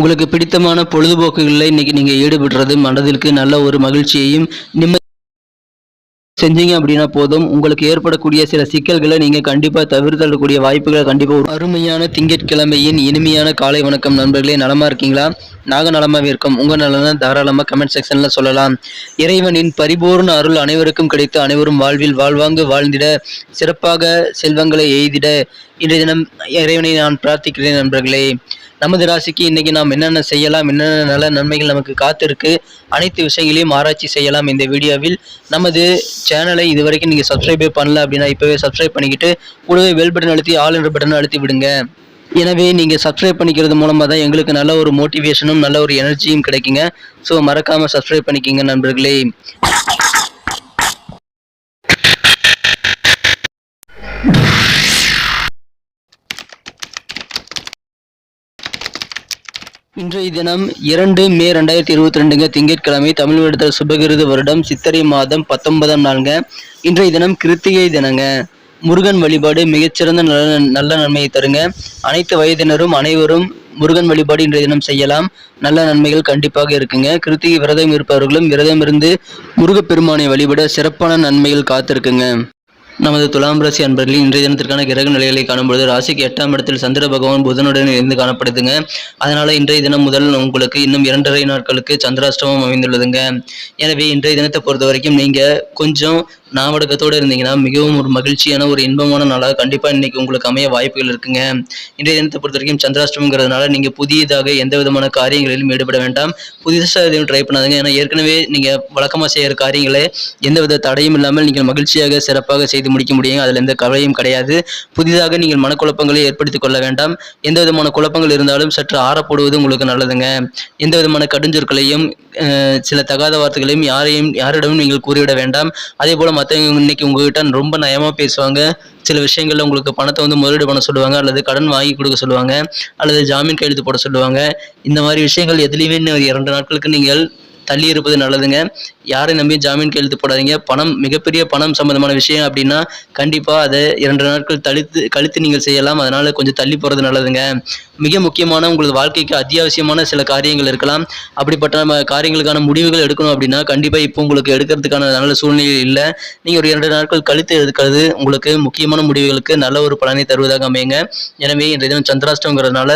உங்களுக்கு பிடித்தமான பொழுதுபோக்குகளில் இன்னைக்கு நீங்கள் ஈடுபடுறது மனதிற்கு நல்ல ஒரு மகிழ்ச்சியையும் நிம்மதி செஞ்சீங்க அப்படின்னா போதும். உங்களுக்கு ஏற்படக்கூடிய சில சிக்கல்களை நீங்கள் கண்டிப்பாக தவிர்த்தக்கூடிய வாய்ப்புகளை கண்டிப்பாக ஒரு அருமையான திங்கட்கிழமையின் இனிமையான காலை வணக்கம் நண்பர்களே. நலமா இருக்கீங்களா? நாக நலமாக இருக்கும். உங்கள் நலனை தாராளமாக கமெண்ட் செக்ஷனில் சொல்லலாம். இறைவனின் பரிபூர்ண அருள் அனைவருக்கும் கிடைத்து அனைவரும் வாழ்வில் வாழ்வாங்கு வாழ்ந்திட சிறப்பாக செல்வங்களை எய்திட இன்றைய தினம் இறைவனை நான் பிரார்த்திக்கிறேன் நண்பர்களே. நமது ராசிக்கு இன்னைக்கு நாம் என்னென்ன செய்யலாம் என்னென்ன நல்ல நன்மைகள் நமக்கு காத்திருக்கு அனைத்து விஷயங்களையும் ஆராய்ச்சி செய்யலாம் இந்த வீடியோவில். நமது சேனலை இதுவரைக்கும் நீங்கள் சப்ஸ்கிரைபே பண்ணல அப்படின்னா இப்போவே சப்ஸ்கிரைப் பண்ணிக்கிட்டு கூடவே பெல் பட்டன் அழுத்தி ஆல் என்ற பட்டன் அழுத்தி விடுங்க. எனவே நீங்கள் சப்ஸ்கிரைப் பண்ணிக்கிறது மூலமாக தான் எங்களுக்கு நல்ல ஒரு மோட்டிவேஷனும் நல்ல ஒரு எனர்ஜியும் கிடைக்குங்க. ஸோ மறக்காமல் சப்ஸ்கிரைப் பண்ணிக்கிங்க நண்பர்களே. இன்றைய தினம் இரண்டு மே ரெண்டாயிரத்தி இருபத்தி ரெண்டுங்க திங்கட்கிழமை தமிழ் வருடத்தில் சுபகிருது வருடம் சித்திரை மாதம் பத்தொன்பதாம் நாளுங்க. இன்றைய தினம் கிருத்திகை தினங்க. முருகன் வழிபாடு மிகச்சிறந்த நல்ல நல்ல நன்மையை தருங்க. அனைத்து வயதினரும் அனைவரும் முருகன் வழிபாடு இன்றைய தினம் செய்யலாம். நல்ல நன்மைகள் கண்டிப்பாக இருக்குங்க. கிருத்திகை விரதம் இருப்பவர்களும் விரதம் இருந்து முருகப்பெருமானை வழிபட சிறப்பான நன்மைகள் காத்திருக்குங்க. நமது துலாம் ராசி அன்பர்களில் இன்றைய தினத்திற்கான கிரக நிலைகளை காணும்பொழுது ராசிக்கு எட்டாம் இடத்தில் சந்திர பகவான் புதனுடன் இருந்து காணப்படுதுங்க. அதனால இன்றைய தினம் முதல் உங்களுக்கு இன்னும் இரண்டரை நாட்களுக்கு சந்திராஷ்டமம் அமைந்துள்ளதுங்க. எனவே இன்றைய தினத்தை பொறுத்த வரைக்கும் நீங்க கொஞ்சம் நாவடக்கத்தோடு இருந்தீங்கன்னா மிகவும் ஒரு மகிழ்ச்சியான ஒரு இன்பமான நாளாக கண்டிப்பாக இன்றைக்கி உங்களுக்கு அமைய வாய்ப்புகள் இருக்குங்க. இன்றைய தினத்தை பொறுத்த வரைக்கும் சந்திராஷ்டமங்கிறதுனால நீங்கள் புதியதாக எந்த விதமான காரியங்களிலும் ஈடுபட வேண்டாம். புதுசாக எதுவும் ட்ரை பண்ணாதுங்க. ஏன்னா ஏற்கனவே நீங்கள் வழக்கமாக செய்கிற காரியங்களை எந்த வித தடையும் இல்லாமல் நீங்கள் மகிழ்ச்சியாக சிறப்பாக செய்து முடிக்க முடியும் அதில் எந்த கவலையும் கிடையாது. புதிதாக நீங்கள் மனக்குழப்பங்களை ஏற்படுத்திக் கொள்ள வேண்டாம். எந்த விதமான குழப்பங்கள் இருந்தாலும் சற்று ஆறப்படுவது உங்களுக்கு நல்லதுங்க. எந்த விதமான கடுஞ்சொற்களையும் சில தகாத வார்த்தைகளையும் யாரையும் யாரிடமும் நீங்கள் கூறிவிட வேண்டாம். அதே போல் மற்றவங்க இன்னைக்கு உங்ககிட்ட ரொம்ப நயமாக பேசுவாங்க. சில விஷயங்கள்ல உங்களுக்கு பணத்தை வந்து முதலீடு பண்ண சொல்லுவாங்க அல்லது கடன் வாங்கி கொடுக்க சொல்லுவாங்க அல்லது ஜாமீன் கையெழுத்து போட சொல்லுவாங்க. இந்த மாதிரி விஷயங்கள் எதுலேயுமே இன்னும் இரண்டு நாட்களுக்கு நீங்கள் தள்ளி இருப்பது நல்லதுங்க. யாரை நம்பி ஜாமீன் கையெழுத்து போடாதீங்க. பணம் மிகப்பெரிய பணம் சம்பந்தமான விஷயம் அப்படின்னா கண்டிப்பாக அதை இரண்டு நாட்கள் தளித்து கழித்து நீங்கள் செய்யலாம். அதனால் கொஞ்சம் தள்ளி போகிறது நல்லதுங்க. மிக முக்கியமான உங்களது வாழ்க்கைக்கு அத்தியாவசியமான சில காரியங்கள் இருக்கலாம். அப்படிப்பட்ட நம்ம காரியங்களுக்கான முடிவுகள் எடுக்கணும் அப்படின்னா கண்டிப்பாக இப்போ உங்களுக்கு எடுக்கிறதுக்கான நல்ல சூழ்நிலை இல்லை. நீங்கள் ஒரு இரண்டு நாட்கள் கழித்து எடுக்கிறது உங்களுக்கு முக்கியமான முடிவுகளுக்கு நல்ல ஒரு பலனை தருவதாக அமையுங்க. எனவே இன்றைய தினம் சந்திராஷ்டமங்கிறதுனால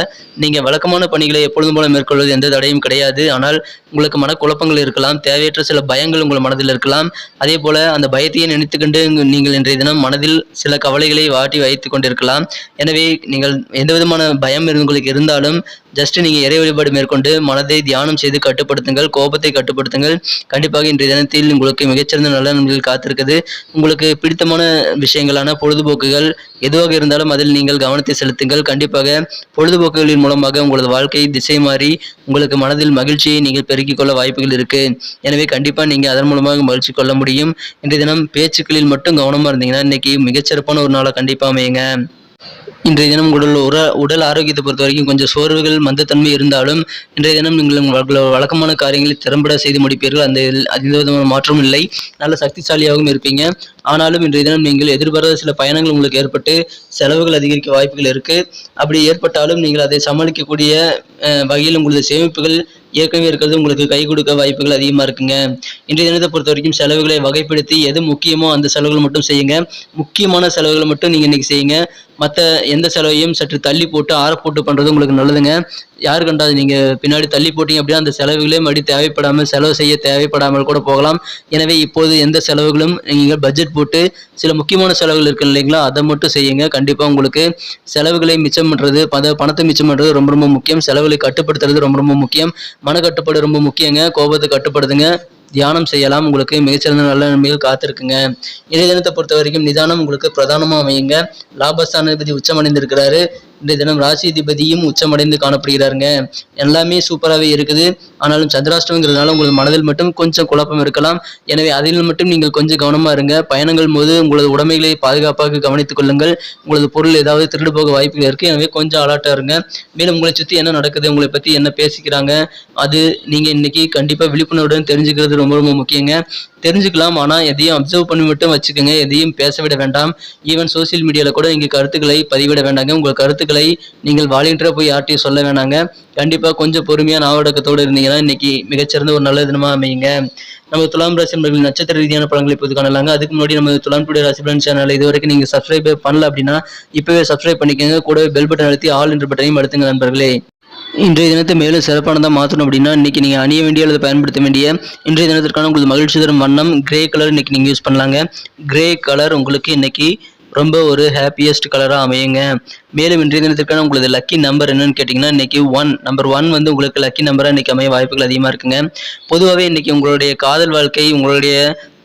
நீங்கள் வழக்கமான பணிகளை எப்பொழுதும் போல மேற்கொள்வது எந்த தடையும் கிடையாது. ஆனால் உங்களுக்கு மனக்குழப்பங்கள் இருக்கலாம். தேவையற்ற சில பயம் பயங்கள் உங்கள் மனதில் இருக்கலாம். அதே போல அந்த பயத்தையே நினைத்துக்கொண்டு நீங்கள் இன்றைய தினம் மனதில் சில கவலைகளை வாட்டி வைத்துக் கொண்டிருக்கலாம். எனவே நீங்கள் எந்த விதமான பயம் உங்களுக்கு இருந்தாலும் ஜஸ்ட் நீங்கள் இறை வழிபாடு மேற்கொண்டு மனதை தியானம் செய்து கட்டுப்படுத்துங்கள் கோபத்தை கட்டுப்படுத்துங்கள். கண்டிப்பாக இன்றைய தினத்தில் உங்களுக்கு மிகச்சிறந்த நல்ல நன்மைகள் காத்திருக்குது. உங்களுக்கு பிடித்தமான விஷயங்களான பொழுதுபோக்குகள் எதுவாக இருந்தாலும் அதில் நீங்கள் கவனத்தை செலுத்துங்கள். கண்டிப்பாக பொழுதுபோக்குகளின் மூலமாக உங்களது வாழ்க்கை திசை மாறி உங்களுக்கு மனதில் மகிழ்ச்சியை நீங்கள் பெருக்கிக் கொள்ள வாய்ப்புகள் இருக்கு. எனவே கண்டிப்பாக நீங்கள் அதன் மூலமாக மகிழ்ச்சி கொள்ள முடியும். இன்றைய தினம் பேச்சுக்களில் மட்டும் கவனமாக இருந்தீங்கன்னா இன்றைக்கி மிகச்சிறப்பான ஒரு நாளாக கண்டிப்பாக அமையுங்க. இன்றைய தினம் உடல் உர உடல் ஆரோக்கியத்தை பொறுத்த வரைக்கும் கொஞ்சம் சோர்வுகள் மந்தத்தன்மை இருந்தாலும் இன்றைய தினம் நீங்கள் உங்கள் வழக்கமான காரியங்களை திறம்பட செய்து முடிப்பீர்கள். அந்த எந்த விதமான மாற்றமும் இல்லை. நல்ல சக்திசாலியாகவும் இருப்பீங்க. ஆனாலும் இன்றைய தினம் நீங்கள் எதிர்பாராத சில பயணங்கள் உங்களுக்கு ஏற்பட்டு செலவுகள் அதிகரிக்க வாய்ப்புகள் இருக்கு. அப்படி ஏற்பட்டாலும் நீங்கள் அதை சமாளிக்கக்கூடிய வகையில் உங்களது சேமிப்புகள் ஏற்கனவே இருக்கிறது. உங்களுக்கு கை கொடுக்க வாய்ப்புகள் அதிகமாக இருக்குங்க. இன்றைய தினத்தை பொறுத்த வரைக்கும் செலவுகளை வகைப்படுத்தி எது முக்கியமோ அந்த செலவுகள் மட்டும் செய்யுங்க. முக்கியமான செலவுகளை மட்டும் நீங்கள் இன்னைக்கு செய்யுங்க. மற்ற எந்த செலவையும் சற்று தள்ளி போட்டு ஆற போட்டு பண்ணுறது உங்களுக்கு நல்லதுங்க. யார் கண்டாது நீங்கள் பின்னாடி தள்ளி போட்டீங்க அப்படின்னா அந்த செலவுகளே மறுபடி தேவைப்படாமல் செலவு செய்ய தேவைப்படாமல் கூட போகலாம். எனவே இப்போது எந்த செலவுகளும் நீங்கள் பட்ஜெட் போட்டு சில முக்கியமான செலவுகள் இருக்கு இல்லைங்களா? அதை மட்டும் செய்யுங்க. கண்டிப்பாக உங்களுக்கு செலவுகளை மிச்சம் பண்ணுறது பத பணத்தை மிச்சம் பண்ணுறது ரொம்ப ரொம்ப முக்கியம். செலவுகளை கட்டுப்படுத்துறது ரொம்ப ரொம்ப முக்கியம். மனக்கட்டுப்பாடு ரொம்ப முக்கியங்க. கோபத்தை கட்டுப்படுத்துங்க. தியானம் செய்யலாம். உங்களுக்கு மிகச்சிறந்த நல்ல நன்மைகள் காத்திருக்குங்க. இணைய தினத்தை பொறுத்த வரைக்கும் நிதானம் உங்களுக்கு பிரதானமாக அமையுங்க. லாபஸ்தானாதிபதி உச்சமடைந்திருக்கிறாரு இன்றைய தினம் ராசிதிபதியும் உச்சமடைந்து காணப்படுகிறாருங்க. எல்லாமே சூப்பராகவே இருக்குது. ஆனாலும் சந்திராஷ்டமங்கிறதுனால உங்களது மனதில் மட்டும் கொஞ்சம் குழப்பம் இருக்கலாம். எனவே அதில் மட்டும் நீங்கள் கொஞ்சம் கவனமாக இருங்க. பயணங்கள் போது உங்களது உடைமைகளை பாதுகாப்பாக கவனித்துக் கொள்ளுங்கள். உங்களது பொருள் ஏதாவது திருடு போக வாய்ப்புகள் இருக்குது எனவே கொஞ்சம் அலர்ட்டாக இருங்க. மேலும் உங்களை சுற்றி என்ன நடக்குது உங்களை பற்றி என்ன பேசிக்கிறாங்க அது நீங்கள் இன்னைக்கு கண்டிப்பாக விழிப்புணர்வுடன் தெரிஞ்சுக்கிறது ரொம்ப ரொம்ப முக்கியங்க. தெரிஞ்சுக்கலாம். ஆனால் எதையும் அப்சர்வ் பண்ணி மட்டும் வச்சுக்கோங்க. எதையும் பேச விட வேண்டாம். ஈவன் சோஷியல் மீடியாவில் கூட இங்கே கருத்துக்களை பதிவிட வேண்டாங்க. உங்கள் கருத்து கருத்துக்களை நீங்கள் வாலியன்டராக போய் யார்ட்டையும் சொல்ல வேணாங்க. கண்டிப்பாக கொஞ்சம் பொறுமையாக நாவடக்கத்தோடு இருந்தீங்கன்னா இன்னைக்கு மிகச்சிறந்த ஒரு நல்ல தினமாக அமையுங்க. நம்ம துலாம் ராசி நண்பர்கள் நட்சத்திர ரீதியான பழங்களை இப்போது காணலாங்க. அதுக்கு முன்னாடி நம்ம துலாம் டுடே ராசி பலன் சேனல் இது வரைக்கும் நீங்கள் சப்ஸ்கிரைப் பண்ணல அப்படின்னா இப்போவே சப்ஸ்கிரைப் பண்ணிக்கோங்க. கூடவே பெல் பட்டன் அழுத்தி ஆல் என்ற பட்டனையும் அழுத்துங்க நண்பர்களே. இன்றைய தினத்தை மேலும் சிறப்பானதாக மாற்றணும் அப்படின்னா இன்னைக்கு நீங்கள் அணிய வேண்டிய அல்லது பயன்படுத்த வேண்டிய இன்றைய தினத்திற்கான உங்களுக்கு மகிழ்ச்சி தரும் வண்ணம் கிரே கலர் இன்னைக்கு நீங்கள் யூஸ் பண்ணலாங்க. கிரே கலர் உங்களுக்கு இன்னைக்கு ரொம்ப ஒரு ஹாப்பியஸ்ட் கலராக அமையுங்க. மேலும் இன்றைய தினத்திற்கான உங்களது லக்கி நம்பர் என்னன்னு கேட்டிங்கன்னா இன்னைக்கு ஒன் நம்பர் ஒன் வந்து உங்களுக்கு லக்கி நம்பராக இன்னைக்கு அமைய வாய்ப்புகள் அதிகமாக இருக்குங்க. பொதுவாகவே இன்னைக்கு உங்களுடைய காதல் வாழ்க்கை உங்களுடைய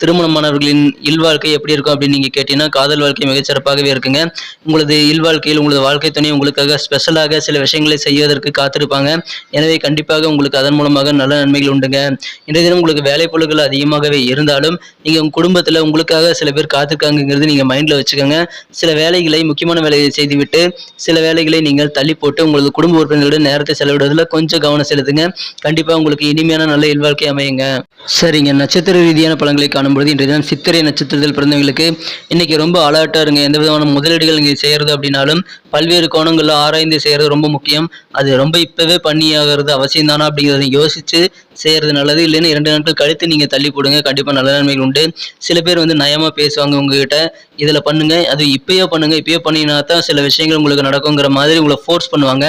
திருமணமானவர்களின் இல்வாழ்க்கை எப்படி இருக்கும் அப்படின்னு நீங்கள் கேட்டீங்கன்னா காதல் வாழ்க்கை மிகச்சிறப்பாகவே இருக்குங்க. உங்களது இல்வாழ்க்கையில் உங்களது வாழ்க்கை துணை உங்களுக்காக ஸ்பெஷலாக சில விஷயங்களை செய்வதற்கு காத்திருப்பாங்க. எனவே கண்டிப்பாக உங்களுக்கு அதன் மூலமாக நல்ல நன்மைகள் உண்டுங்க. இன்றைய தினம் உங்களுக்கு வேலை பொருட்கள் அதிகமாகவே இருந்தாலும் நீங்கள் உங்கள் குடும்பத்தில் உங்களுக்காக சில பேர் காத்திருக்காங்கிறது நீங்கள் மைண்டில் வச்சுக்கோங்க. சில வேலைகளை முக்கியமான வேலையை செய்துவிட்டு சில வேலைகளை நீங்கள் தள்ளி போட்டு உங்களது குடும்ப உறுப்பினர்களுடன் நேரத்தை செலவிடுவதில் கொஞ்சம் கவனம் செலுத்துங்க. கண்டிப்பாக உங்களுக்கு இனிமையான நல்ல இல்வாழ்க்கை அமையுங்க. சரிங்க நட்சத்திர ரீதியான பலன்களை காணும்பொழுது இன்றைய தினம் சித்திரை நட்சத்திரத்தில் பிறந்தவங்களுக்கு இன்னைக்கு ரொம்ப அலர்ட்டாக இருங்க. எந்த விதமான முதலீடுகள் நீங்கள் செய்கிறது அப்படின்னாலும் பல்வேறு கோணங்களில் ஆராய்ந்து செய்கிறது ரொம்ப முக்கியம். அது ரொம்ப இப்போவே பண்ணியாகிறது அவசியம் தானா அப்படிங்கிறத யோசித்து செய்கிறது நல்லது. இல்லைன்னா இரண்டு நாட்கள் கழித்து நீங்கள் தள்ளி போடுங்க. கண்டிப்பாக நல்ல நன்மைகள் உண்டு. சில பேர் வந்து நயமாக பேசுவாங்க உங்ககிட்ட. இதில் பண்ணுங்க. அது இப்பயே பண்ணுங்க. இப்பயே பண்ணினா தான் சில விஷயங்கள் உங்களுக்கு நடக்குங்கிற மாதிரி உங்களை ஃபோர்ஸ் பண்ணுவாங்க.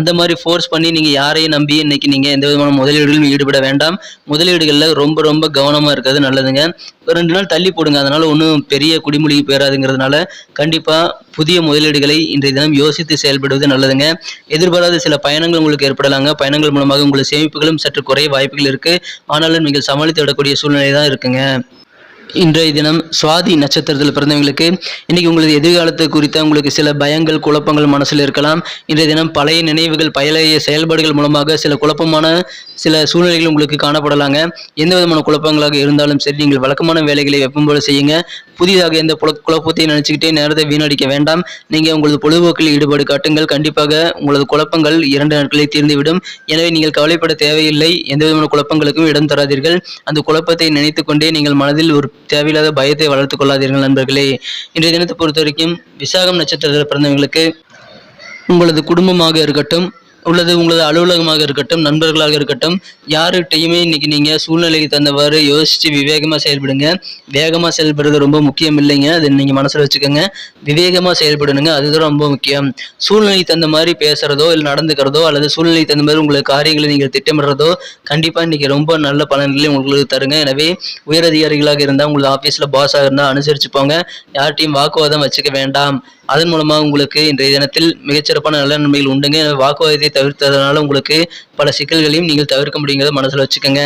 அந்த மாதிரி ஃபோர்ஸ் பண்ணி நீங்கள் யாரையும் நம்பி இன்னைக்கு நீங்கள் எந்த விதமான முதலீடுகளும் ஈடுபட வேண்டாம். முதலீடுகளில் ரொம்ப ரொம்ப கவனமாக இருக்கிறது நல்லதுங்க. ஒரு ரெண்டு நாள் தள்ளி போடுங்க. அதனால் ஒன்றும் பெரிய குடிமொழிக்கு போயிடாதுங்கிறதுனால கண்டிப்பாக புதிய முதலீடுகளை இன்றைய தினம் யோசித்து செயல்படுவது நல்லதுங்க. எதிர்பாராத சில பயணங்கள் உங்களுக்கு ஏற்படலாங்க. பயணங்கள் மூலமாக உங்களுக்கு சேமிப்புகளும் சற்று குறைய வாய்ப்புகள் இருக்கு. ஆனாலும் நீங்கள் சமாளித்து விடக்கூடிய சூழ்நிலை தான் இருக்குங்க. இன்றைய தினம் சுவாதி நட்சத்திரத்தில் பிறந்தவங்களுக்கு இன்னைக்கு உங்களது எதிர்காலத்தை குறித்த உங்களுக்கு சில பயங்கள் குழப்பங்கள் மனசில் இருக்கலாம். இன்றைய தினம் பழைய நினைவுகள் பழைய செயல்பாடுகள் மூலமாக சில குழப்பமான சில சூழ்நிலைகள் உங்களுக்கு காணப்படலாங்க. எந்த விதமான குழப்பங்களாக இருந்தாலும் சரி நீங்கள் வழக்கமான வேலைகளை வெப்பம் போல செய்யுங்க. புதிதாக எந்த புல குழப்பத்தையும் நினச்சிக்கிட்டே நேரத்தை வீணடிக்க வேண்டாம். நீங்கள் உங்களது பொழுதுபோக்கில் ஈடுபாடு காட்டுங்கள். கண்டிப்பாக உங்களது குழப்பங்கள் இரண்டு நாட்களில் தீர்ந்துவிடும். எனவே நீங்கள் கவலைப்பட தேவையில்லை. எந்த விதமான குழப்பங்களுக்கும் இடம் தராதீர்கள். அந்த குழப்பத்தை நினைத்து கொண்டே நீங்கள் மனதில் ஒரு தேவையில்லாத பயத்தை வளர்த்துக் கொள்ளாதீர்கள் நண்பர்களே. இன்றைய தினத்தை பொறுத்த வரைக்கும் விசாகம் நட்சத்திரத்தில் பிறந்தவங்களுக்கு உங்களது குடும்பமாக இருக்கட்டும் உள்ளது உங்களது அலுவலகமாக இருக்கட்டும் நண்பர்களாக இருக்கட்டும் யாருகிட்டையுமே இன்னைக்கு நீங்கள் சூழ்நிலைக்கு தந்தவாறு யோசித்து விவேகமாக செயல்படுங்க. வேகமாக செயல்படுறது ரொம்ப முக்கியம் இல்லைங்க. அதை நீங்கள் மனசில் வச்சுக்கோங்க. விவேகமாக செயல்படணுங்க. அதுதான் ரொம்ப முக்கியம். சூழ்நிலைக்கு தகுந்த மாதிரி பேசுகிறதோ இல்லை நடந்துக்கிறதோ அல்லது சூழ்நிலைக்கு தகுந்த மாதிரி உங்களுக்கு காரியங்களை நீங்கள் திட்டமிடுறதோ கண்டிப்பாக இன்றைக்கி ரொம்ப நல்ல பலன்களை உங்களுக்கு தருங்க. எனவே உயரதிகாரிகளாக இருந்தால் உங்களது ஆஃபீஸில் பாஸாக இருந்தால் அனுசரித்து போங்க யார்கிட்டையும் வாக்குவாதம் வச்சுக்க வேண்டாம். அதன் மூலமாக உங்களுக்கு இன்றைய தினத்தில் மிகச்சிறப்பான நல்ல நன்மைகள் உண்டுங்க. வாக்குவாதத்தை தவிர்த்ததுனால உங்களுக்கு பல சிக்கல்களையும் நீங்கள் தவிர்க்க முடியுங்கிறத மனசில் வச்சுக்கோங்க.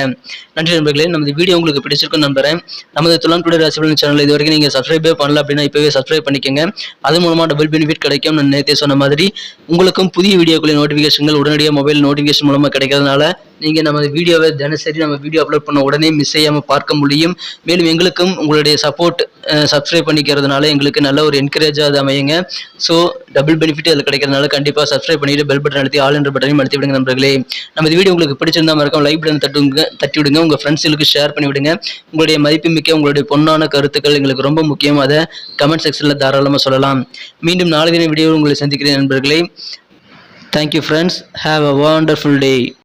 நன்றி நண்பர்களே நமது வீடியோ உங்களுக்கு பிடிச்சிருக்கும் நம்புறேன். நமது துலாம் டுடே ராசிபலன் சேனல் இது வரைக்கும் நீங்கள் சப்ஸ்கிரைபே பண்ணல அப்படின்னா இப்போவே சப்ஸ்கிரைப் பண்ணிக்கோங்க. அது மூலமாக டபுள் பெனிஃபிட் கிடைக்கும் நான் நேற்றே சொன்ன மாதிரி உங்களுக்கும் புதிய வீடியோக்களின் நோட்டிஃபிகேஷன்கள் உடனடியாக மொபைல் நோட்டிஃபிகேஷன் மூலமாக கிடைக்கிறதுனால நீங்கள் நமது வீடியோவை தினசரி நம்ம வீடியோ அப்லோட் பண்ண உடனே மிஸ் செய்யாமல் பார்க்க முடியும். மேலும் எங்களுக்கும் உங்களுடைய சப்போர்ட் சப்ஸ்கிரைப் பண்ணிக்கிறதுனால எங்களுக்கு நல்ல ஒரு என்கரேஜாக அது அமையுங்க. ஸோ டபுள் பெனிஃபிட் அதில் கிடைக்கிறதுனால கண்டிப்பாக சப்ஸ்கிரைப் பண்ணிட்டு பெல் பட்டன் அழுத்தி ஆல் என்ற பட்டனையும் அழுத்தி விடுங்க நண்பர்களே. நமது வீடியோ உங்களுக்கு பிடிச்சிருந்தா மறக்காம லைக் பட்டன் தட்டுங்க தட்டி விடுங்க உங்கள் ஃப்ரெண்ட்ஸுக்கு ஷேர் பண்ணி விடுங்க. உங்களுடைய மதிப்புமிக்க உங்களுடைய பொண்ணான கருத்துக்கள் எங்களுக்கு ரொம்ப முக்கியம். அதை கமெண்ட் செக்ஷனில் தாராளமாக சொல்லலாம். மீண்டும் நாளை தின வீடியோவில் உங்களை சந்திக்கிறேன் நண்பர்களே. Thank you friends have a wonderful day